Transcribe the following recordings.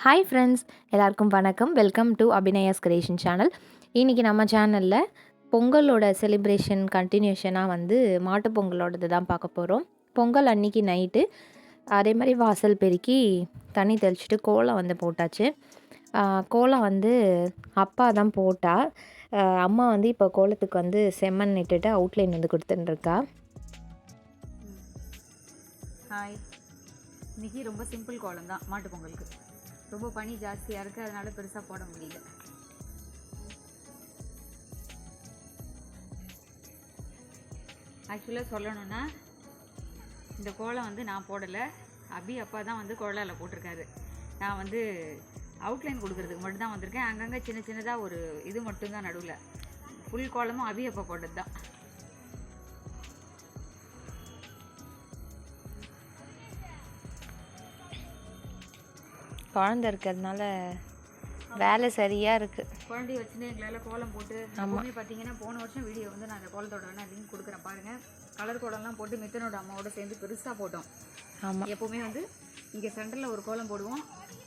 Hi friends எல்லாருக்கும் வணக்கம். Welcome to Abhinaya's creation channel இன்றைக்கி நம்ம சேனலில் பொங்கலோட செலிப்ரேஷன் கண்டினியூஷனாக வந்து மாட்டுப் பொங்கலோடது தான் பார்க்க போகிறோம் பொங்கல் அன்னைக்கு நைட்டு அதே மாதிரி வாசல் பெருக்கி தண்ணி தெளிச்சிட்டு கோலம் வந்து போட்டாச்சு. கோலம் வந்து அப்பா தான் போட்டா. அம்மா வந்து இப்போ கோலத்துக்கு வந்து செம்மண் இட்டுட்டு அவுட்லைன் வந்து கொடுத்துட்டுருக்கா. ஹாய் இன்னைக்கு ரொம்ப சிம்பிள் கோலம் தான் மாட்டுப்பொங்கலுக்கு ரொம்ப பனி ஜாஸ்தியாக இருக்குது அதனால பெருசாக போட முடியல. ஆக்சுவலாக சொல்லணும்னா இந்த கோலம் வந்து நான் போடலை. அபி அப்பா தான் வந்து கோலாவில் போட்டிருக்காரு. நான் வந்து அவுட்லைன் கொடுக்கறதுக்கு மட்டும் தான் வந்திருக்கேன். அங்கங்கே சின்ன சின்னதாக ஒரு இது மட்டும்தான் நடுவில். ஃபுல் கோலமும் அபி அப்பா போட்டது தான் குழந்த இருக்கிறதுனால வேலை சரியாக இருக்குது குழந்தைய வச்சுன்னு எங்களால் கோலம் போட்டு எப்பவுமே பார்த்தீங்கன்னா போன வருஷம் வீடியோ வந்து நான் அந்த கோலத்தோட வேணா லிங்க் கொடுக்குறேன் பாருங்க. கலர் கோலம்லாம் போட்டு மித்தனோட அம்மாவோட சேர்ந்து பெருசாக போட்டோம். ஆமாம் எப்பவுமே வந்து இங்கே சென்டரில் ஒரு கோலம் போடுவோம்.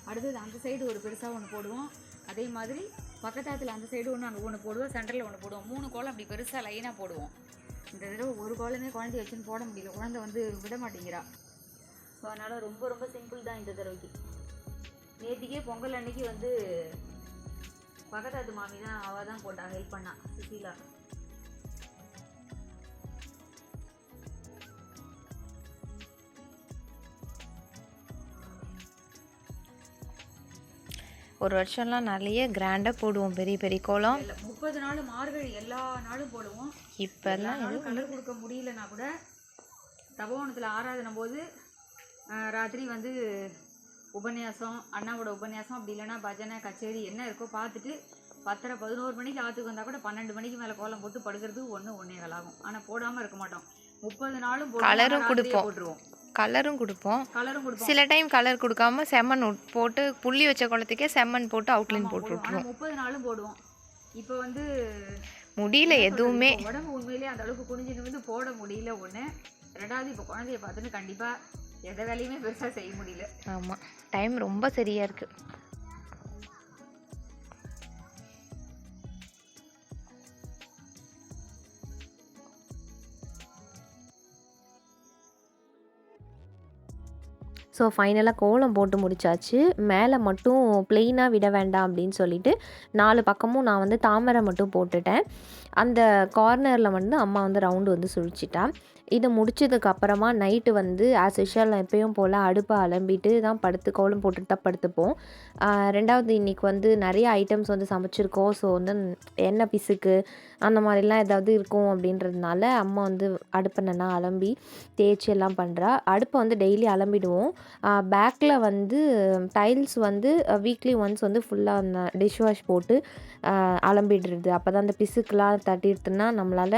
அடுத்தது அந்த சைடு ஒரு பெருசாக ஒன்று போடுவோம். அதே மாதிரி பக்கத்தாத்தில் அந்த சைடு ஒன்று அங்கே ஒன்று போடுவோம். சென்டரில் ஒன்று போடுவோம். மூணு கோலம் அப்படி பெருசாக லைனாக போடுவோம். இந்த தடவை ஒரு கோலமே குழந்தைய வச்சுன்னு போட முடியல. குழந்தை வந்து விட மாட்டேங்கிறா. ஸோ அதனால் ரொம்ப ரொம்ப சிம்பிள் தான் இந்த தடவைக்கு. நேத்திக்கே பொங்கல் அன்னைக்கு வந்து பக்கத்தாத்து மாமி தான் அவள் தான் போட்டா ஹெல்ப் பண்ணா சுசீலா. ஒரு வருஷம்லாம் நிறைய கிராண்டாக போடுவோம் பெரிய பெரிய கோலம். இல்ல, முப்பது நாள் மார்கழி எல்லா நாளும் போடுவோம். இப்போல்லாம் நாளும் கலர் கொடுக்க முடியலனா கூட தபோவனத்தில் ஆராதனை போது ராத்திரி வந்து உபன்யாசம் அண்ணாவோட உபன்யாசம் அப்படி இல்லைன்னா பஜனை கச்சேரி என்ன இருக்கோ பார்த்துட்டு பத்தரை பதினோரு மணிக்கு ஆற்றுக்கு வந்தால் கூட பன்னெண்டு மணிக்கு மேலே கோலம் போட்டு படுக்கிறது ஒன்று ஒன்றே ஆகும் ஆனால் போடாமல் இருக்க மாட்டோம். முப்பது நாளும் கலரும் கொடுப்போம். போட்டுருவோம். கலரும் கொடுப்போம். கலரும் கொடுப்போம். சில டைம் கலர் கொடுக்காம செம்மண் போட்டு புள்ளி வச்ச குளத்துக்கே செம்மண் போட்டு அவுட்லைன் போட்டு விட்ருவோம் ஆனால் முப்பது நாளும் போடுவோம். இப்போ வந்து முடியல எதுவுமே. உடம்பு உண்மையிலேயே அந்த அளவுக்கு குனிஞ்சு நிமிந்து போட முடியல ஒன்று ரெண்டாவது இப்போ குழந்தைய பார்த்துன்னு கண்டிப்பாக எந்த வேலையுமே பெருசாக செய்ய முடியல. ஆமாம் டைம் ரொம்ப சரியாக இருக்குது ஸோ ஃபைனலாக கோலம் போட்டு முடிச்சாச்சு. மேலே மட்டும் ப்ளெயினாக விட வேண்டாம் அப்படின்னு சொல்லிட்டு நாலு பக்கமும் நான் வந்து தாமரை மட்டும் போட்டுட்டேன். அந்த கார்னரில் வந்து அம்மா வந்து ரவுண்டு வந்து சுழிச்சிட்டா. இதை முடிச்சதுக்கப்புறமா நைட்டு வந்து ஆஸ் யூஷுவல் எப்பயும் போல் அடுப்பை அலம்பிட்டு தான் படுத்து கோலம் போட்டுட்டு தான் படுத்துப்போம். ரெண்டாவது இன்றைக்கி வந்து நிறைய ஐட்டம்ஸ் வந்து சமைச்சிருக்கோம். ஸோ வந்து எண்ணெய் பிசுக்கு அந்த மாதிரிலாம் ஏதாவது இருக்கும் அப்படின்றதுனால அம்மா வந்து அடுப்பை நல்லா அலம்பி தேய்ச்சி எல்லாம் பண்ணுறா அடுப்பை வந்து டெய்லி அலம்பிடுவோம். பேக்கில் வந்து டைல்ஸ் வந்து வீக்லி ஒன்ஸ் வந்து ஃபுல்லாக அந்த டிஷ் வாஷ் போட்டு அலம்பிடுறது. அப்போ தான் அந்த பிசுக்கெலாம் தட்டிடுதுன்னா நம்மளால்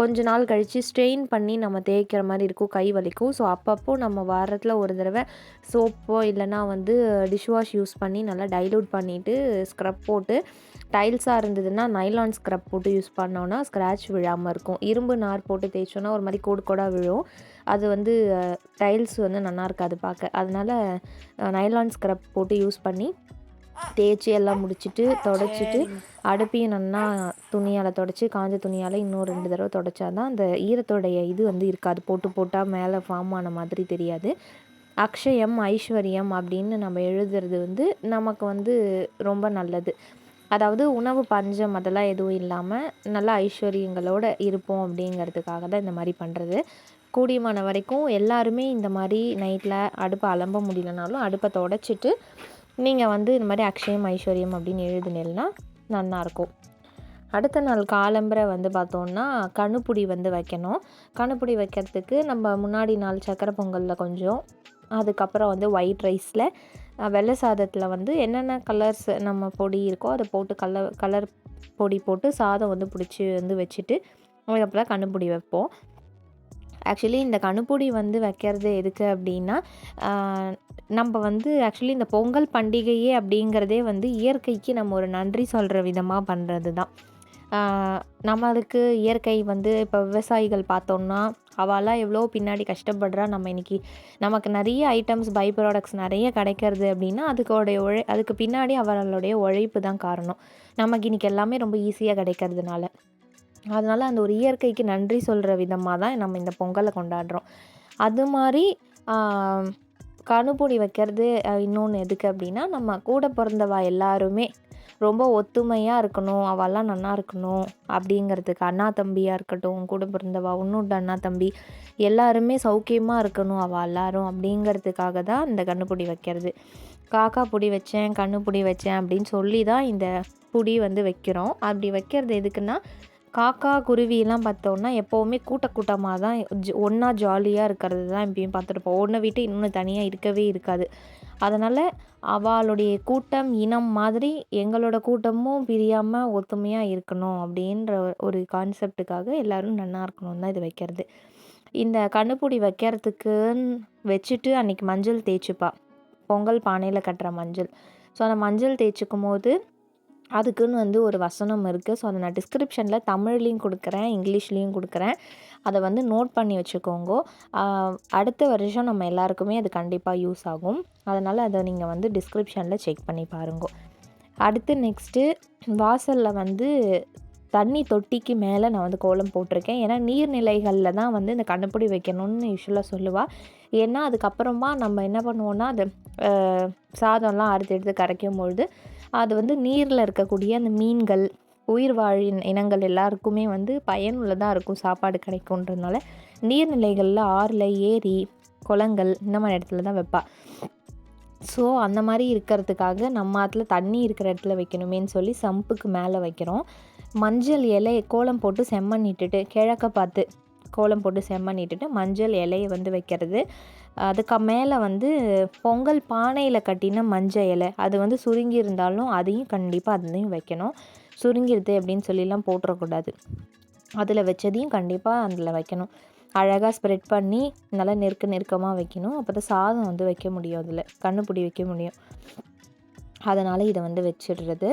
கொஞ்ச நாள் கழித்து ஸ்ட்ரெயின் க்ளீன் பண்ணி நம்ம தேய்க்கிற மாதிரி இருக்கும் கை வலிக்கும். ஸோ அப்பப்போ நம்ம வாரத்தில் ஒரு தடவை சோப்போ இல்லைன்னா வந்து டிஷ் வாஷ் யூஸ் பண்ணி நல்லா டைலூட் பண்ணிவிட்டு ஸ்க்ரப் போட்டு டைல்ஸாக இருந்ததுன்னா நைலான் ஸ்க்ரப் போட்டு யூஸ் பண்ணோன்னா ஸ்க்ராட்ச் விழாமல் இருக்கும். இரும்பு நார் போட்டு தேய்ச்சோன்னா ஒரு மாதிரி கோடு கோடாக விழும். அது வந்து டைல்ஸ் வந்து நல்லா இருக்காது பார்க்க. அதனால நைலான் ஸ்க்ரப் போட்டு யூஸ் பண்ணி தேய்ச்சி எல்லாம் முடிச்சிட்டு தொடச்சிட்டு அடுப்பையும் நல்லா துணியால் தொடச்சி காஞ்ச துணியால் இன்னும் ரெண்டு தடவை தொடச்சா தான் அந்த ஈரத்தோடைய இது வந்து இருக்காது. போட்டு போட்டால் மேலே ஃபார்ம் ஆன மாதிரி தெரியாது. அக்ஷயம் ஐஸ்வர்யம் அப்படின்னு நம்ம எழுதுறது வந்து நமக்கு வந்து ரொம்ப நல்லது. அதாவது உணவு பஞ்சம் அதெல்லாம் எதுவும் இல்லாமல் நல்ல ஐஸ்வர்யங்களோட இருப்போம் அப்படிங்கிறதுக்காக தான் இந்த மாதிரி பண்ணுறது கூடியமான வரைக்கும் எல்லாருமே இந்த மாதிரி நைட்டில் அடுப்பை அலம்ப முடியலனாலும் அடுப்பை தொடச்சிட்டு நீங்கள் வந்து இந்த மாதிரி அக்ஷயம் ஐஸ்வர்யம் அப்படின்னு எழுதுனீங்கன்னா நல்லாயிருக்கும். அடுத்த நாள் காலம்பரை வந்து பார்த்தோன்னா கணுப்புடி வந்து வைக்கணும். கணுப்புடி வைக்கிறதுக்கு நம்ம முன்னாடி நாள் சக்கரை பொங்கலில் கொஞ்சம் அதுக்கப்புறம் வந்து ஒயிட் ரைஸில் வெள்ளை சாதத்தில் வந்து என்னென்ன கலர்ஸ் நம்ம பொடி இருக்கோ அதை போட்டு கலர் கலர் பொடி போட்டு சாதம் வந்து பிடிச்சி வந்து வச்சுட்டு அதுக்கப்புறம் கண்ணுப்பிடி வைப்போம். ஆக்சுவலி இந்த கணுப்பொடி வந்து வைக்கிறது எதுக்கு அப்படின்னா நம்ம வந்து ஆக்சுவலி இந்த பொங்கல் பண்டிகையே அப்படிங்கிறதே வந்து இயற்கைக்கு நம்ம ஒரு நன்றி சொல்கிற விதமாக பண்ணுறது தான் நம்மளுக்கு இயற்கை வந்து இப்போ விவசாயிகள் பார்த்தோம்னா அவெல்லாம் எவ்வளோ பின்னாடி கஷ்டப்படுறா நம்ம இன்றைக்கி நமக்கு நிறைய ஐட்டம்ஸ் பை ப்ராடக்ட்ஸ் நிறைய கிடைக்கிறது அப்படின்னா அதுக்கோடைய உழை அதுக்கு பின்னாடி அவர்களுடைய உழைப்பு தான் காரணம். நமக்கு இன்றைக்கி எல்லாமே ரொம்ப ஈஸியாக கிடைக்கிறதுனால. அதனால் அந்த ஒரு இயற்கைக்கு நன்றி சொல்கிற விதமாக தான் நம்ம இந்த பொங்கலை கொண்டாடுறோம். அது மாதிரி கணுப்பொடி வைக்கிறது இன்னொன்று எதுக்கு அப்படின்னா நம்ம கூட பிறந்தவா எல்லாருமே ரொம்ப ஒத்துமையாக இருக்கணும் அவெல்லாம் நல்லா இருக்கணும் அப்படிங்கிறதுக்கு அண்ணா தம்பியாக இருக்கட்டும் கூட பிறந்தவா இன்னொரு அண்ணா தம்பி எல்லாருமே சௌக்கியமாக இருக்கணும் அவள் எல்லாரும் அப்படிங்கிறதுக்காக தான் இந்த கண்ணுப்பொடி வைக்கிறது. காக்கா பொடி வச்சேன் கண்ணுப்பொடி வச்சேன் அப்படின்னு சொல்லி தான் இந்த பொடி வந்து வைக்கிறோம். அப்படி வைக்கிறது எதுக்குன்னா காக்கா குருவிலாம் பார்த்தோன்னா எப்போவுமே கூட்ட கூட்டமாக தான் ஒன்றா ஜாலியாக இருக்கிறது தான் எப்பயும் பார்த்துருப்போம். ஒன்றை விட்டு இன்னொன்று தனியாக இருக்கவே இருக்காது. அதனால் அவளுடைய கூட்டம் இனம் மாதிரி எங்களோட கூட்டமும் பிரியாமல் ஒத்துமையாக இருக்கணும் அப்படின்ற ஒரு கான்செப்டுக்காக எல்லோரும் நல்லா இருக்கணும் தான் இது வைக்கிறது. இந்த கண்ணுப்பொடி வைக்கிறதுக்குன்னு வச்சுட்டு அன்றைக்கி மஞ்சள் தேய்ச்சிப்பா. பொங்கல் பானையில் கட்டுற மஞ்சள். ஸோ அந்த மஞ்சள் தேய்ச்சிக்கும் போது அதுக்குன்னு வந்து ஒரு வசனம் இருக்குது ஸோ அதை நான் டிஸ்கிரிப்ஷனில் தமிழ்லேயும் கொடுக்குறேன் இங்கிலீஷ்லேயும் கொடுக்குறேன். அதை வந்து நோட் பண்ணி வச்சுக்கோங்க. அடுத்த வருஷம் நம்ம எல்லாருக்குமே அது கண்டிப்பாக யூஸ் ஆகும். அதனால் அதை நீங்கள் வந்து டிஸ்கிரிப்ஷனில் செக் பண்ணி பாருங்க. அடுத்து நெக்ஸ்ட்டு வாசலில் வந்து தண்ணி தொட்டிக்கு மேலே நான் வந்து கோலம் போட்டிருக்கேன். ஏன்னா நீர்நிலைகளில் தான் வந்து இந்த கண்ணுப்பொடி வைக்கணும்னு யூஸ்வலாக சொல்லுவாள் ஏன்னா அதுக்கப்புறமா நம்ம என்ன பண்ணுவோன்னா அது சாதம்லாம் அறுத்து எடுத்து கரைக்கும் பொழுது அது வந்து நீரில் இருக்கக்கூடிய அந்த மீன்கள் உயிர் வாழின் இனங்கள் எல்லாருக்குமே வந்து பயனுள்ளதாக இருக்கும் சாப்பாடு கிடைக்குன்றதுனால. நீர்நிலைகளில் ஆறில் ஏரி குளங்கள் இந்த மாதிரி இடத்துல தான் வைப்பா. ஸோ அந்த மாதிரி இருக்கிறதுக்காக நம்ம ஆற்றுல தண்ணி இருக்கிற இடத்துல வைக்கணுமேன்னு சொல்லி சம்புக்கு மேலே வைக்கிறோம். மஞ்சள் இலை கோலம் போட்டு செம்மண் இட்டுட்டு கிழக்க பார்த்து கோலம் போட்டு செம்மண்ணிட்டுட்டு மஞ்சள் இலையை வந்து வைக்கிறது. அதுக்கு மேலே வந்து பொங்கல் பானையில் கட்டின மஞ்சள் இலை. அது வந்து சுருங்கி இருந்தாலும் அதையும் கண்டிப்பாக அதையும் வைக்கணும். சுருங்கிடுது அப்படின்னு சொல்லிலாம் போட்டுறக்கூடாது அதில் வச்சதையும் கண்டிப்பாக அதில் வைக்கணும். அழகாக ஸ்ப்ரெட் பண்ணி நல்லா நெருக்க நெருக்கமாக வைக்கணும். அப்போ தான் சாதம் வந்து வைக்க முடியும் அதில். கண்ணுப்பிடி வைக்க முடியும். அதனால் இதை வந்து வச்சிடுறது.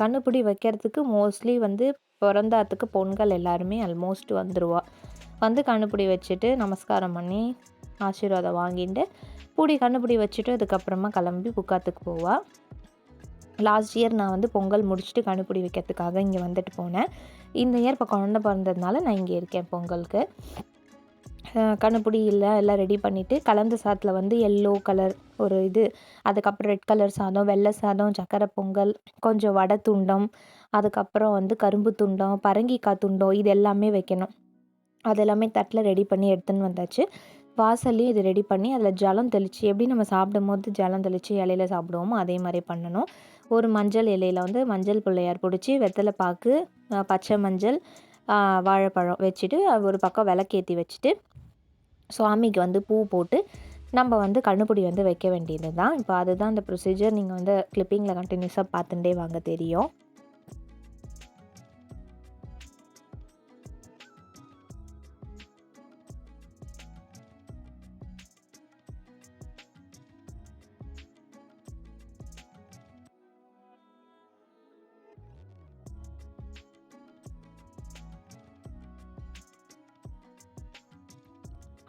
கண்ணுப்பிடி வைக்கிறதுக்கு மோஸ்ட்லி வந்து பிறந்தாத்துக்கு பொண்கள் எல்லாருமே ஆல்மோஸ்ட் வந்துடுவா வந்து கண்ணுப்பிடி வச்சுட்டு நமஸ்காரம் பண்ணி ஆசீர்வாதம் வாங்கிட்டு பூடி கண்ணுப்பிடி வச்சுட்டு அதுக்கப்புறமா கிளம்பி புக்காத்துக்கு போவா. லாஸ்ட் இயர் நான் வந்து பொங்கல் முடிச்சுட்டு கண்ணுப்பிடி வைக்கிறதுக்காக இங்கே வந்துட்டு போனேன். இந்த இயர் இப்போ குழந்த பிறந்ததுனால நான் இங்கே இருக்கேன் பொங்கலுக்கு. அஹ் கண்ணுப்பிடி இல்லை எல்லாம் ரெடி பண்ணிவிட்டு கலந்த சாதத்தில் வந்து எல்லோ கலர் ஒரு இது அதுக்கப்புறம் ரெட் கலர் சாதம் வெள்ளை சாதம் சக்கரை பொங்கல் கொஞ்சம் வடை துண்டம் அதுக்கப்புறம் வந்து கரும்பு துண்டம் பரங்கிக்காய் துண்டம் இது எல்லாமே வைக்கணும். அது எல்லாமே தட்டில் ரெடி பண்ணி எடுத்துன்னு வந்தாச்சு. வாசல்லையும் இது ரெடி பண்ணி அதில் ஜலம் தெளித்து எப்படி நம்ம சாப்பிடும் போது ஜலம் தெளித்து இலையில சாப்பிடுவோமோ அதே மாதிரி பண்ணணும். ஒரு மஞ்சள் இலையில வந்து மஞ்சள் பிள்ளையார் பிடிச்சி வெத்தலை பாக்கு பச்சை மஞ்சள் வாழைப்பழம் வச்சுட்டு ஒரு பக்கம் விளக்கேற்றி வச்சுட்டு சுவாமிக்கு வந்து பூ போட்டு நம்ம வந்து கண்ணுப்பிடி வந்து வைக்க வேண்டியது தான் இப்போ அதுதான் அந்த ப்ரொசீஜர் நீங்கள் வந்து கிளிப்பிங்கில் கண்டினியூஸாக பார்த்துட்டே வாங்க தெரியும்.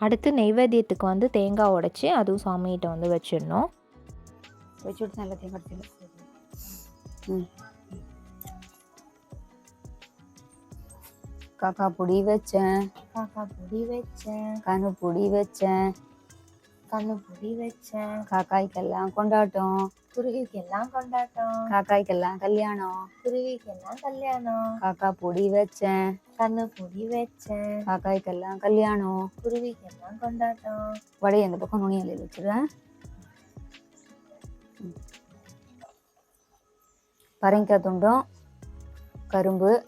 அடுத்து நெய்வேத்தியத்துக்கு வந்து தேங்காய் உடைச்சி அதுவும் சாமிகிட்ட வந்து வச்சிடணும். வச்சுட்டு நல்லா தேங்காய் ம். காக்கா பொடி வச்சேன். காக்கா பொடி வச்சேன். கனு பொடி வச்சேன். கண்ணு பொடி வச்சேன். காக்காய்க்கெல்லாம் கொண்டாட்டம். குருவிக்கெல்லாம் கொண்டாட்டம். காக்காய்க்கெல்லாம் கல்யாணம். குருவிக்கெல்லாம் கல்யாணம். காக்கா பொடி வச்சேன். கண்ணு பொடி வச்சேன். காக்காய்க்கெல்லாம் கல்யாணம். குருவிக்கெல்லாம் கொண்டாட்டம். வடையை அந்த பக்கம் நுனி இலையில வச்சிடுறேன் ம். பரங்கிக்காய் துண்டும் கரும்பு.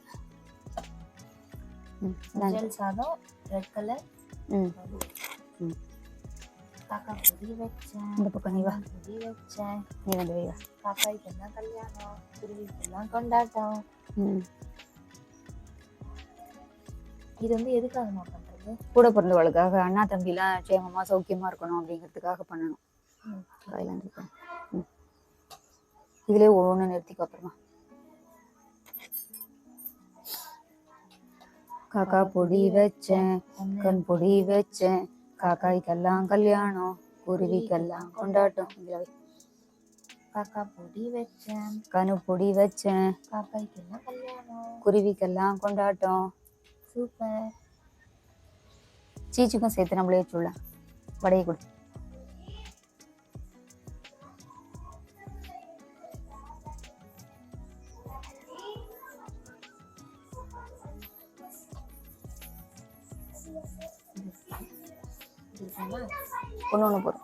சாதம் ரெட் கலர். ம். ம். காக்கா பொடி வச்சேன் இந்த பக்கம் நீ வா பொடி வச்சேன் நீ வந்து வை வா காக்காய்க்கெல்லாம் கல்யாணம் குருவிக்கெல்லாம் கொண்டாட்டம் இது வந்து எதுக்காகமா பண்றது கூட பிறந்தவளுக்காக அண்ணா தம்பிலாம் சேமமா சௌக்கியமா இருக்கணும் அப்படிங்கிறதுக்காக பண்ணணும். இதுலயே ஒவ்வொன்று நிறுத்திக்கோ அப்புறமா காக்கா பொடி வச்சேன் கண் பொடி வச்சேன் காக்காய்க்கெல்லாம் கல்யாணம் குருவிக்கெல்லாம் கொண்டாட்டம் இதுல வை. காக்கா பொடி வச்சேன். கனு பொடி வச்சேன். காக்காய்க்கெல்லாம் கல்யாணம். குருவிக்கெல்லாம் கொண்டாட்டம். சூப்பர். சீச்சுக்கும் சேர்த்து நம்மளே வச்சுடலாம். வடையை கொடு. ஒன்று ஒன்று போதும்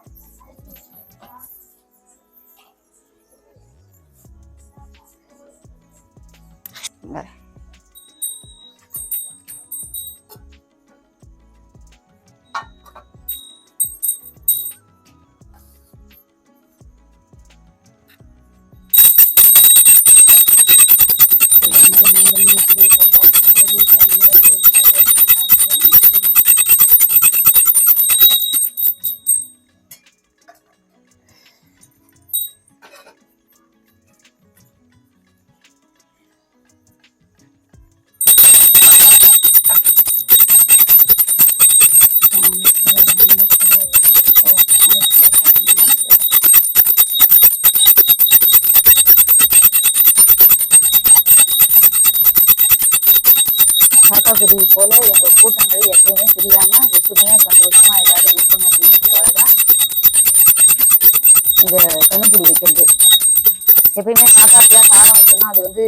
இங்க. இது போல எங்க கூட்டங்கள் எப்பயுமே பிரியாம ஒற்றுமையா சந்தோஷமா எல்லாரும் இருக்கணும் அப்படிங்கிறதுக்காக தான் இந்த கண்ணுப்பிடி வைக்கிறது. எப்பயுமே காக்காக்கெல்லாம் சாதம் வச்சோம்னா அது வந்து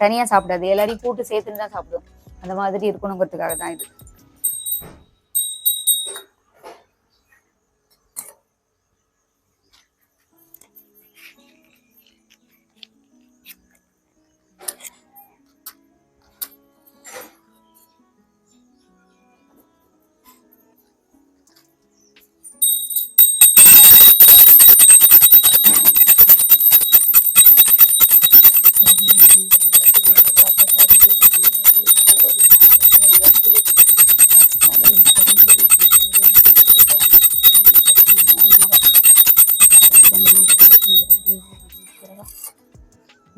தனியா சாப்பிடாது. எல்லாரையும் கூட்டு சேர்த்துன்னு தான் சாப்பிடும் அந்த மாதிரி இருக்கணுங்கிறதுக்காக தான் இது.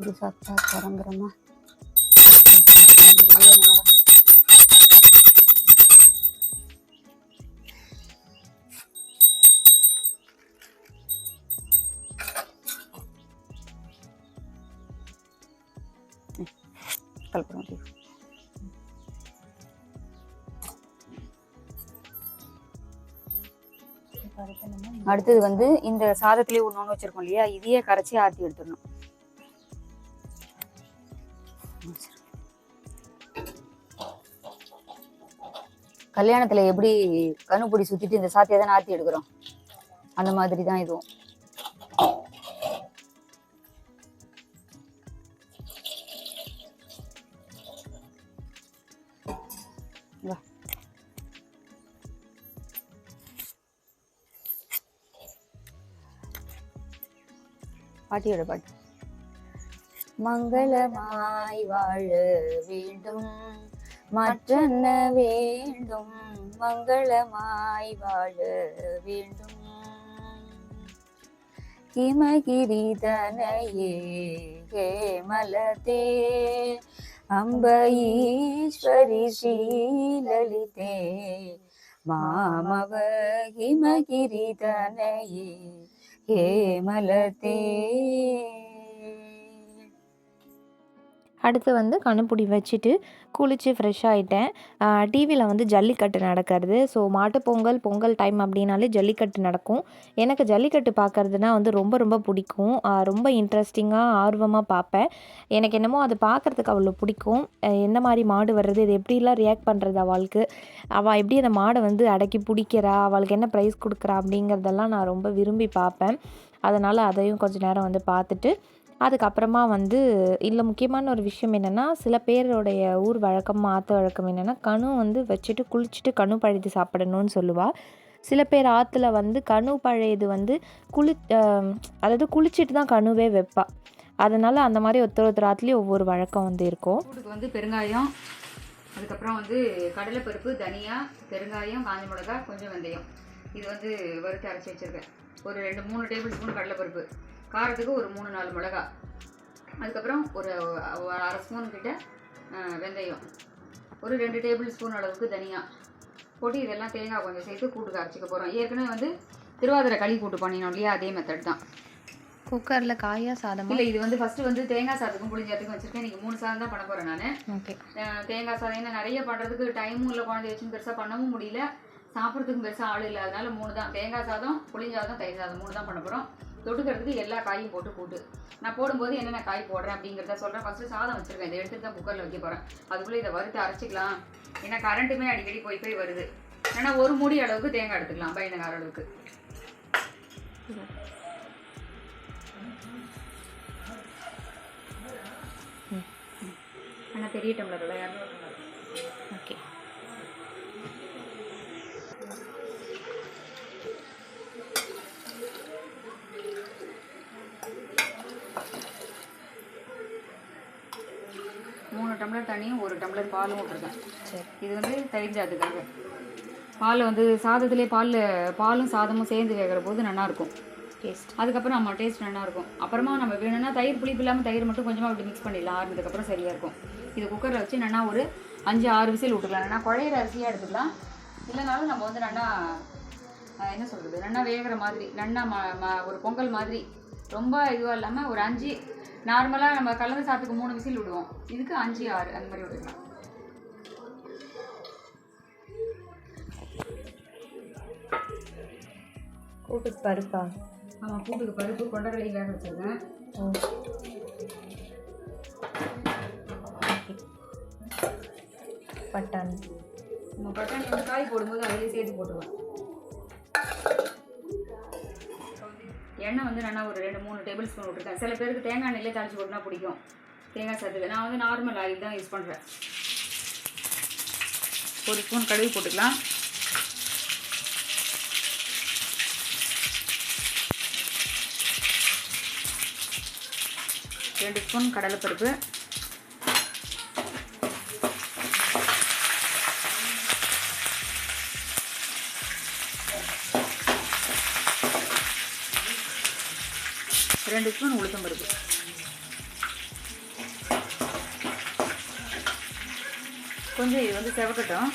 குரு சாப்பிட்டா பரம்பிரமா அடுத்தது வந்து இந்த சாதத்திலே ஒன்று ஒன்று வச்சிருக்கோம் இல்லையா? இதையே கரைச்சி ஆற்றி எடுத்துடணும். கல்யாணத்துல எப்படி கணுப்பொடி சுத்திட்டு இந்த சாத்தியை தான் ஆத்தி எடுக்கிறோம்? அந்த மாதிரி தான் இதுவும் பாட்டியோட பாட்டு. மங்களமாய் வாழ வேண்டும். மற்றென்ன வேண்டும்? மங்களமாய் வாழ வேண்டும். ஹிமகிரிதனையே ஹேமலதே அம்ப ஈஸ்வரி ஸ்ரீலலிதே. மாமவ ஹிமகிரிதனையே ஹேமலதே. அடுத்து வந்து கணுப்புடி வச்சுட்டு குளித்து ஃப்ரெஷ் ஆகிட்டேன் டிவியில் வந்து ஜல்லிக்கட்டு நடக்கிறது. ஸோ மாட்டுப்பொங்கல் பொங்கல் டைம் அப்படின்னாலே ஜல்லிக்கட்டு நடக்கும். எனக்கு ஜல்லிக்கட்டு பார்க்கறதுனா வந்து ரொம்ப ரொம்ப பிடிக்கும். ரொம்ப இன்ட்ரெஸ்டிங்காக ஆர்வமாக பார்ப்பேன் எனக்கு என்னமோ அது பார்க்குறதுக்கு அவ்வளோ பிடிக்கும். எந்த மாதிரி மாடு வர்றது இது எப்படிலாம் ரியாக்ட் பண்ணுறது அவளுக்கு? அவள் எப்படி அந்த மாடை வந்து அடக்கி பிடிக்கிறா? அவளுக்கு என்ன ப்ரைஸ் கொடுக்குறா? அப்படிங்கிறதெல்லாம் நான் ரொம்ப விரும்பி பார்ப்பேன் அதனால் அதையும் கொஞ்சம் நேரம் வந்து பார்த்துட்டு அதுக்கப்புறமா வந்து இதில் முக்கியமான ஒரு விஷயம் என்னென்னா சில பேருடைய ஊர் வழக்கம் ஆற்று வழக்கம் என்னென்னா கணு வந்து வச்சுட்டு குளிச்சுட்டு கணு பழுது சாப்பிடணும்னு சொல்லுவாள் சில பேர் ஆற்றுல வந்து கணு பழையது வந்து குளி அதாவது குளிச்சுட்டு தான் கணுவே வைப்பா. அதனால் அந்த மாதிரி ஒருத்தர் ஒருத்தர் ஆற்றுலேயும் ஒவ்வொரு வழக்கம் வந்து இருக்கும். வந்து பெருங்காயம் அதுக்கப்புறம் வந்து கடலைப்பருப்பு தனியா பெருங்காயம் காஞ்ச மிளகா கொஞ்சம் வெந்தயம். இது வந்து வறுத்து அரைச்சி வச்சிருக்கேன். ஒரு ரெண்டு மூணு டேபிள் ஸ்பூன் கடலைப்பருப்பு. காரத்துக்கு ஒரு மூணு நாலு மிளகா. அதுக்கப்புறம் ஒரு அரை ஸ்பூன் கிட்ட வெந்தயம். ஒரு ரெண்டு டேபிள் ஸ்பூன் அளவுக்கு தனியா போட்டு இதெல்லாம் தேங்காய் கொஞ்சம் சேர்த்து கூட்டுக்கு அரைச்சிக்க போகிறோம் ஏற்கனவே வந்து திருவாதிரை களி கூட்டு பண்ணினோம் இல்லையா? அதே மெத்தட் தான். குக்கரில் காயா சாதமா? இல்லை இது வந்து ஃபஸ்ட்டு வந்து தேங்காய் சாதத்துக்கும் புளிஞ்சாத்துக்கும் வச்சுருக்கேன். இன்றைக்கி மூணு சாதம் தான் பண்ண போகிறேன் நான். ஓகே. தேங்காய் சாதம் ஏன்னா நிறைய பண்ணுறதுக்கு டைமும் இல்லை குழந்தை வச்சும் பெருசாக பண்ணவும் முடியல. சாப்பிட்றதுக்கும் பெருசாக ஆள் இல்லை. அதனால மூணு தான். தேங்காய் சாதம் புளிஞ்சாதம் தயிர் சாதம் மூணு தான் பண்ண போகிறோம் தொட்டுக்கிறதுக்கு எல்லா காயும் போட்டு கூட்டு நான் போடும்போது என்னென்ன காய் போடுறேன் அப்படிங்கிறத சொல்கிறேன் ஃபஸ்ட்டு சாதம் வச்சுருக்கேன். இதை எடுத்துட்டு தான் குக்கரில் வைக்க போகிறேன் அதுக்குள்ளே இதை வறுத்து அரைச்சிக்கலாம். ஏன்னா கரண்ட்டுமே அடிக்கடி போய் போய் வருது. ஏன்னா ஒரு மூடி அளவுக்கு தேங்காய் எடுத்துக்கலாம். பயணக்கார அளவுக்கு. ஆனால் பெரிய டம்ளர் இல்லை இரநூறு மூணு டம்ளர் தண்ணியும் ஒரு டம்ளர் பாலும் விட்டுருக்கேன் சரி. இது வந்து தயிர் சாதத்துக்காக. பால் வந்து சாதத்திலே பாலில் பாலும் சாதமும் சேர்ந்து வேகிற போது நல்லாயிருக்கும். டேஸ்ட் அதுக்கப்புறம் நம்ம டேஸ்ட் நல்லா இருக்கும் அப்புறமா நம்ம வேணும்னா தயிர் புளிப்பு இல்லாமல் தயிர் மட்டும் கொஞ்சமாக அப்படி மிக்ஸ் பண்ணிடலாம். ஆறுனதுக்கப்புறம் சரியாக இருக்கும். இது குக்கரில் வச்சு நல்லா ஒரு அஞ்சு ஆறு விசில் விட்டுக்கலாம் நல்லா குழையிற அரிசியாக எடுத்துக்கலாம். இல்லைனாலும் நம்ம வந்து நல்லா என்ன சொல்கிறது நல்லா வேகிற மாதிரி நல்லா ம ம- ஒரு பொங்கல் மாதிரி ரொம்ப இதுவாக இல்லாமல் ஒரு அஞ்சு நார்மலாக நம்ம கலந்து சாத்துக்கு மூணு விசில் விடுவோம். இதுக்கு அஞ்சு ஆறு அந்த மாதிரி விட்டுக்கலாம் கூட்டுக்கு பருப்பா? ஆமாம் கூட்டுக்கு பருப்பு கொண்டக்கடலை வேக வச்சுருக்கேன். பட்டாணி. நம்ம பட்டாணி வந்து காய் போடும்போது அதிலே சேர்த்து போட்டுருவேன் எண்ணெய் வந்து நான் ஒரு ரெண்டு மூணு டேபிள் ஸ்பூன் விட்டுருக்கேன். சில பேருக்கு தேங்காய் எண்ணெயிலே தாளிச்சு போட்டுனா பிடிக்கும். தேங்காய் சத்துக்கு. நான் வந்து நார்மல் ஆயில் தான் யூஸ் பண்ணுறேன் ஒரு ஸ்பூன் கடுகு போட்டுக்கலாம். ரெண்டு ஸ்பூன் கடலைப்பருப்பு. ரெண்டு ஸ்பூன் உளுத்தம் பருப்பு. கொஞ்சம் இது வந்து செவக்கட்டும்.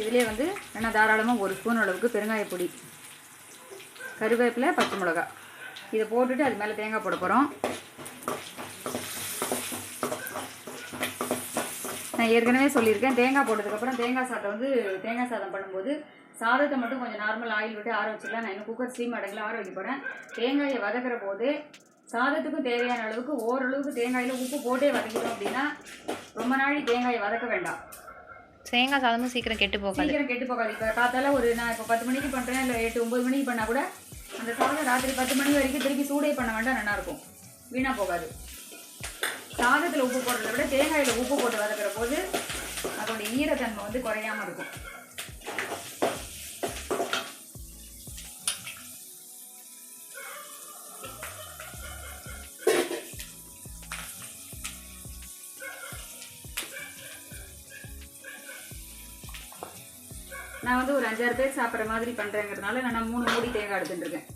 இதுலேயே வந்து என்ன தாராளமாக ஒரு ஸ்பூன் அளவுக்கு பெருங்காய பொடி கருவேப்பிலை பச்சை மிளகா இதை போட்டுட்டு அது மேலே தேங்காய் போட போகிறோம் நான் ஏற்கனவே சொல்லியிருக்கேன். தேங்காய் போட்டதுக்கப்புறம் தேங்காய் சாதம் வந்து தேங்காய் சாதம் பண்ணும்போது சாதத்தை மட்டும் கொஞ்சம் நார்மல் ஆயில் விட்டு ஆற வச்சுக்கலாம். நான் இன்னும் குக்கர் ஸ்டீம் அடங்கில் ஆற வைக்க போகிறேன் தேங்காயை வதக்குற போது சாதத்துக்கும் தேவையான அளவுக்கு ஓரளவுக்கு தேங்காயில் உப்பு போட்டே வதக்கிட்டோம் அப்படின்னா ரொம்ப நாளை தேங்காயை வதக்க வேண்டாம். தேங்காய் சாதமும் சீக்கிரம் கெட்டு போகாது. சீக்கிரம் கெட்டு போகாது. இப்போ காத்தால ஒரு நான் இப்போ பத்து மணிக்கு பண்ணுறேன் இல்லை எட்டு ஒம்பது மணிக்கு பண்ணால் கூட அந்த சாதம் ராத்திரி பத்து மணி வரைக்கும் திருப்பி சூடே பண்ண வேண்டாம் நல்லா இருக்கும். வீணாக போகாது. சாதத்தில் உப்பு போடுறத விட தேங்காயில் உப்பு போட்டு வதக்கிற போது அதோட ஈரத்தன்மை வந்து குறையாம இருக்கும். நான் வந்து ஒரு அஞ்சாறு பேர் சாப்பிட்ற மாதிரி பண்ணுறேங்கிறதுனால நான் மூணு மூடி தேங்காய் எடுத்துட்டுருக்கேன்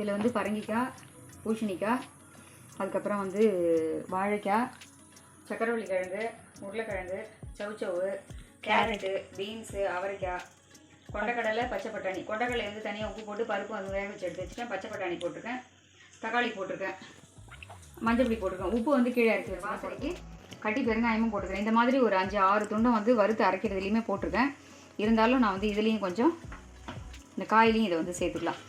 இதில் வந்து பரங்கிக்காய் பூசணிக்காய் அதுக்கப்புறம் வந்து வாழைக்காய் சக்கரவள்ளி கிழங்கு உருளைக்கிழங்கு சவுச்சவு கேரட்டு பீன்ஸு அவரைக்காய் கொண்டக்கடலை பச்சை பட்டாணி. கொண்டக்கடலை வந்து தனியாக உப்பு போட்டு பருப்பு வந்து வேக வச்சு எடுத்து வச்சுட்டேன். பச்சை பட்டாணி போட்டிருக்கேன். தக்காளி போட்டிருக்கேன். மஞ்சள் பொடி போட்டிருக்கேன். உப்பு வந்து கீழே இறக்கி வச்சு வாசனைக்கு கட்டி பெருங்காயமும் போட்டுக்கிறேன் இந்த மாதிரி ஒரு அஞ்சு ஆறு துண்டும் வந்து வறுத்து அரைக்கிறதுலையுமே போட்டிருக்கேன். இருந்தாலும் நான் வந்து இதுலேயும் கொஞ்சம் இந்த காயிலையும் இதை வந்து சேர்த்துக்கலாம்.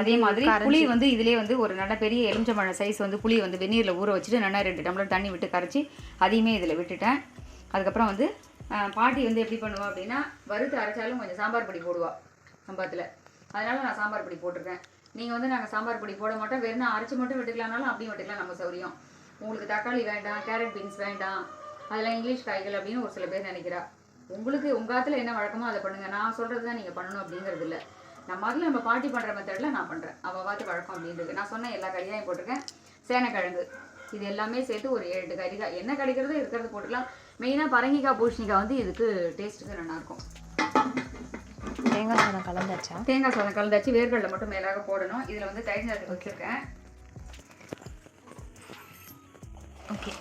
அதே மாதிரி புளி வந்து இதுலேயே வந்து ஒரு நல்ல பெரிய எலுமிச்சம்பழம் சைஸ் வந்து புளி வந்து வெந்நீரில் ஊற வச்சுட்டு நல்லா ரெண்டு டம்ளர் தண்ணி விட்டு கரைச்சி அதையுமே இதில் விட்டுட்டேன். அதுக்கப்புறம் வந்து பாட்டி வந்து எப்படி பண்ணுவா அப்படின்னா வறுத்து அரைச்சாலும் கொஞ்சம் சாம்பார் பொடி போடுவா சம்பாத்தில். அதனால நான் சாம்பார் பொடி போட்டிருக்கேன். நீங்கள் வந்து நாங்கள் சாம்பார் பொடி போட மாட்டோம். வெறும் அரைச்சி மட்டும் விட்டுக்கலாம்னாலும் அப்படியும் விட்டுக்கலாம். நம்ம சௌரியம். உங்களுக்கு தக்காளி வேண்டாம் கேரட் பீன்ஸ் வேண்டாம் அதெல்லாம் இங்கிலீஷ் காய்கள் அப்படின்னு ஒரு சில பேர் நினைக்கிறா. உங்களுக்கு உங்கள் ஆத்துல என்ன வழக்கமோ அதை பண்ணுங்கள் நான் சொல்கிறது தான் நீங்கள் பண்ணணும் அப்படிங்கிறது இல்லை. நம்ம அதில் நம்ம பாட்டி பண்ணுற மெத்தடில் நான் பண்ணுறேன் அவள் பார்த்து வழக்கம் அப்படின்றது நான் சொன்ன எல்லா கறியாயும் போட்டிருக்கேன். சேனக்கிழங்கு. இது எல்லாமே சேர்த்து ஒரு ஏழு எட்டு கறிக்காய் என்ன கிடைக்கிறதோ இருக்கிறது போட்டுக்கலாம். மெயினாக பரங்கிக்காய் பூசணிக்காய் வந்து இதுக்கு டேஸ்ட்டுக்கு நல்லாயிருக்கும். தேங்காய் சாதம் கலந்தாச்சா? தேங்காய் சாதம் கலந்தாச்சு. வேர்க்கடலை மட்டும் மேலாக போடணும். இதில் வந்து தயிர் சாதத்துக்கு வச்சுருக்கேன். ஓகே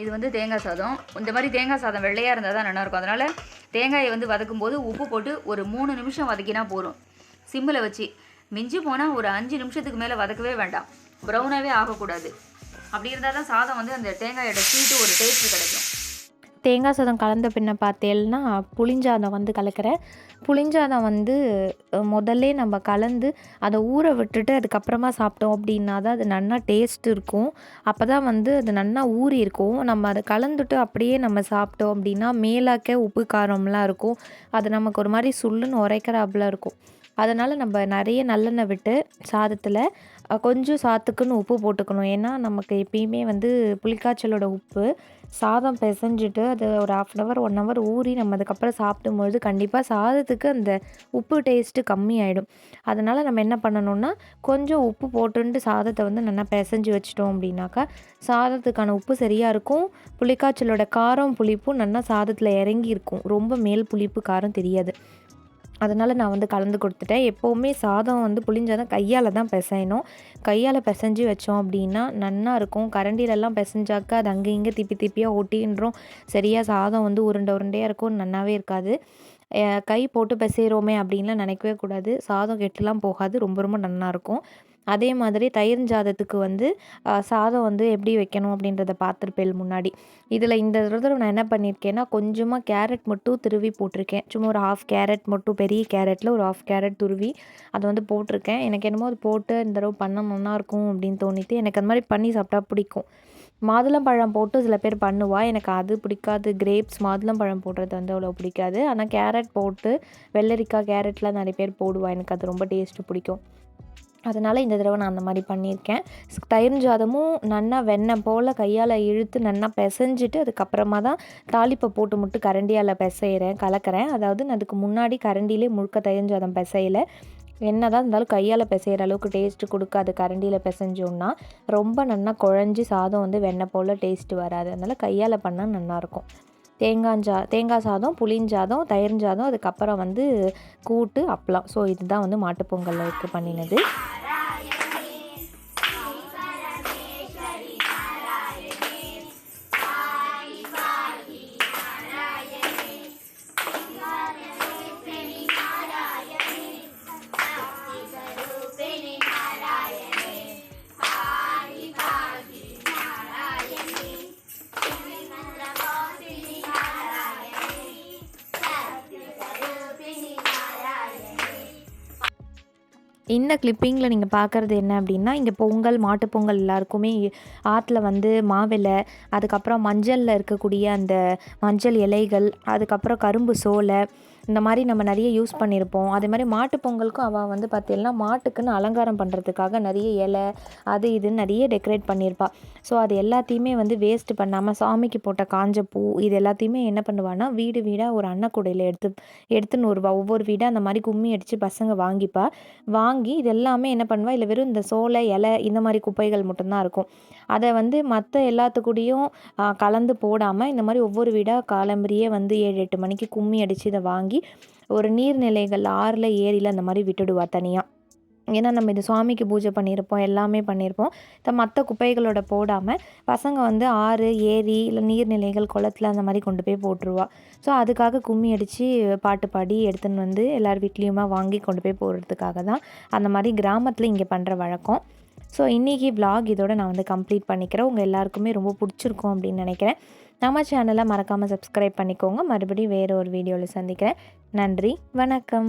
இது வந்து தேங்காய் சாதம். இந்த மாதிரி தேங்காய் சாதம் வெள்ளையாக இருந்தால் தான் நல்லாயிருக்கும். அதனால் தேங்காயை வந்து வதக்கும் போது உப்பு போட்டு ஒரு மூணு நிமிஷம் வதக்கினா போதும். சிம்மில் வச்சு மிஞ்சி போனால் ஒரு அஞ்சு நிமிஷத்துக்கு மேலே வதக்கவே வேண்டாம். ப்ரௌனாகவே ஆகக்கூடாது. அப்படி இருந்தால் தான் சாதம் வந்து அந்த தேங்காயோட சீட்டு ஒரு டேஸ்ட் கிடைக்கும். தேங்காய் சாதம் கலந்த பின்ன பார்த்தேன்னா புளிஞ்சாதம் வந்து கலக்கிறேன். புளிஞ்சாதம் வந்து முதல்ல நம்ம கலந்து அதை ஊற விட்டுட்டு அதுக்கப்புறமா சாப்பிட்டோம் அப்படின்னா தான் அது நல்லா டேஸ்ட் இருக்கும். அப்போ தான் வந்து அது நல்லா ஊறி இருக்கும். நம்ம அதை கலந்துட்டு அப்படியே நம்ம சாப்பிட்டோம் அப்படின்னா மேலாக்க உப்பு காரம்லாம் இருக்கும். அது நமக்கு ஒரு மாதிரி சுள்ளுன்னு உரைக்கிறாப்புல இருக்கும். அதனால் நம்ம நிறைய நல்லெண்ணெய் விட்டு சாதத்தில் கொஞ்சம் சாத்துக்குன்னு உப்பு போட்டுக்கணும். ஏன்னா நமக்கு எப்பயுமே வந்து புளிக்காய்ச்சலோட உப்பு சாதம் பிசைஞ்சிட்டு அது ஒரு half an hour one hour ஊறி நம்ம அதுக்கப்புறம் சாப்பிடும்பொழுது கண்டிப்பாக சாதத்துக்கு அந்த உப்பு டேஸ்ட்டு கம்மியாயிடும். அதனால் நம்ம என்ன பண்ணணும்னா கொஞ்சம் உப்பு போட்டுன்ட்டு சாதத்தை வந்து நல்லா பிசைஞ்சு வச்சிட்டோம் அப்படின்னாக்கா சாதத்துக்கான உப்பு சரியாக இருக்கும். புளிக்காய்ச்சலோட காரம் புளிப்பும் நல்லா சாதத்தில் இறங்கி இருக்கும் ரொம்ப மேல் புளிப்பு காரம் தெரியாது. அதனால் நான் வந்து கலந்து கொடுத்துட்டேன். எப்போவுமே சாதம் வந்து புளிஞ்சாதான் கையால் தான் பிசையணும். கையால் பிசைஞ்சு வச்சோம் அப்படின்னா நன்னா இருக்கும். கரண்டிலெல்லாம் பிசைஞ்சாக்கா அது அங்கே இங்கே திப்பி திப்பியாக ஒட்டின்றோம். சரியாக சாதம் வந்து உருண்டை உருண்டையாக இருக்கும். நன்னாவே இருக்காது. கை போட்டு பிசைகிறோமே அப்படின்லாம் நினைக்கவே கூடாது. சாதம் கெட்டுலாம் போகாது. ரொம்ப ரொம்ப நல்லாயிருக்கும் இருக்கும். அதே மாதிரி தயிர் சாதத்துக்கு வந்து சாதம் வந்து எப்படி வைக்கணும் அப்படின்றத பார்த்துருப்பேன் முன்னாடி. இதில் இந்த தடவை நான் என்ன பண்ணியிருக்கேன்னா கொஞ்சமாக கேரட் மட்டும் திருவி போட்டிருக்கேன். சும்மா ஒரு ஹாஃப் கேரட் மட்டும் பெரிய கேரட்டில் ஒரு ஹாஃப் கேரட் துருவி அதை வந்து போட்டிருக்கேன். எனக்கு என்னமோ அது போட்டு இந்த தடவை பண்ண நல்லாயிருக்கும் அப்படின்னு தோணிட்டு எனக்கு அந்த மாதிரி பண்ணி சாப்பிட்டா பிடிக்கும். மாதுளம்பழம் போட்டு சில பேர் பண்ணுவா. எனக்கு அது பிடிக்காது. கிரேப்ஸ் மாதுளம்பழம் போடுறது வந்து அவ்வளோ பிடிக்காது. ஆனால் கேரட் போட்டு வெள்ளரிக்காய் கேரட்லாம் நிறைய பேர் போடுவா. எனக்கு அது ரொம்ப டேஸ்ட்டு பிடிக்கும். அதனால் இந்த தடவை நான் அந்த மாதிரி பண்ணியிருக்கேன். தயிர் ஜாதமும் நன்னா வெண்ணெய் போல் கையால் இழுத்து நன்னா பிசைஞ்சிட்டு அதுக்கப்புறமா தான் தாளிப்பை போட்டு மட்டும் கரண்டியால் பிசைகிறேன் கலக்கிறேன். அதாவது நான் அதுக்கு முன்னாடி கரண்டிலே முழுக்க தயிர் ஜாதம் பிசையலை. என்ன தான் இருந்தாலும் கையால் பிசைகிற அளவுக்கு டேஸ்ட்டு கொடுக்காது கரண்டியில் பிசைஞ்சோம்னா. ரொம்ப நல்லா குழஞ்சி சாதம் வந்து வெண்ணெய் போல் டேஸ்ட்டு வராது. அதனால் கையால் பண்ணால் நல்லாயிருக்கும் தேங்காய் சா தேங்காய் சாதம் புளிஞ்சாதம் தயிர் சாதம் அதுக்கப்புறம் வந்து கூட்டு அப்பளம். ஸோ இதுதான் வந்து மாட்டுப்பொங்கலுக்கு பண்ணினது. இந்த கிளிப்பிங்கில் நீங்கள் பார்க்குறது என்ன அப்படின்னா இங்கே பொங்கல் மாட்டுப் பொங்கல் எல்லாருக்குமே ஆற்றுல வந்து மாவிலை அதுக்கப்புறம் மஞ்சளில் இருக்கக்கூடிய அந்த மஞ்சள் இலைகள் அதுக்கப்புறம் கரும்பு சோலை இந்த மாதிரி நம்ம நிறைய யூஸ் பண்ணியிருப்போம் அதே மாதிரி மாட்டுப் பொங்கலுக்கும் அவள் வந்து பார்த்தீங்கன்னா மாட்டுக்குன்னு அலங்காரம் பண்ணுறதுக்காக நிறைய இலை அது இதுன்னு நிறைய டெக்கரேட் பண்ணியிருப்பாள் ஸோ அது எல்லாத்தையுமே வந்து வேஸ்ட் பண்ணாமல் சாமிக்கு போட்ட காஞ்ச பூ இது எல்லாத்தையுமே என்ன பண்ணுவான்னா வீடு வீடாக ஒரு அன்னக்கூடையில் எடுத்து எடுத்துன்னு வருவா. ஒவ்வொரு வீடாக அந்த மாதிரி கும்மி அடித்து பசங்க வாங்கிப்பா. வாங்கி இது எல்லாமே என்ன பண்ணுவா? இல்லை வெறும் இந்த சோலை இலை இந்த மாதிரி குப்பைகள் மட்டும்தான் இருக்கும். அதை வந்து மற்ற எல்லாத்துக்கூடையும் கலந்து போடாமல் இந்த மாதிரி ஒவ்வொரு வீடாக காலம்பரியே வந்து ஏழு எட்டு மணிக்கு கும்மி அடித்து இதை வாங்கி ஒரு நீர்நிலைகள் ஆறில் ஏரியில் அந்த மாதிரி விட்டுடுவா தனியாக ஏன்னா நம்ம இது சுவாமிக்கு பூஜை பண்ணியிருப்போம் எல்லாமே பண்ணியிருப்போம். இப்போ மற்ற குப்பைகளோட போடாமல் பசங்க வந்து ஆறு ஏரி இல்லை நீர்நிலைகள் குளத்துல அந்த மாதிரி கொண்டு போய் போட்டுருவா. ஸோ அதுக்காக கும்மி அடித்து பாட்டு பாடி எடுத்துன்னு வந்து எல்லார் வீட்லேயுமா வாங்கி கொண்டு போய் போடுறதுக்காக தான் அந்த மாதிரி கிராமத்தில் இங்கே பண்ணுற வழக்கம். ஸோ இன்றைக்கி vlog இதோட நான் வந்து கம்ப்ளீட் பண்ணிக்கிறேன். உங்கள் எல்லாருக்குமே ரொம்ப பிடிச்சிருக்கும் அப்படின்னு நினைக்கிறேன். நம்ம சேனலை மறக்காமல் சப்ஸ்கிரைப் பண்ணிக்கோங்க. மறுபடியும் வேறு ஒரு வீடியோவில் சந்திக்கிறேன். நன்றி. வணக்கம்.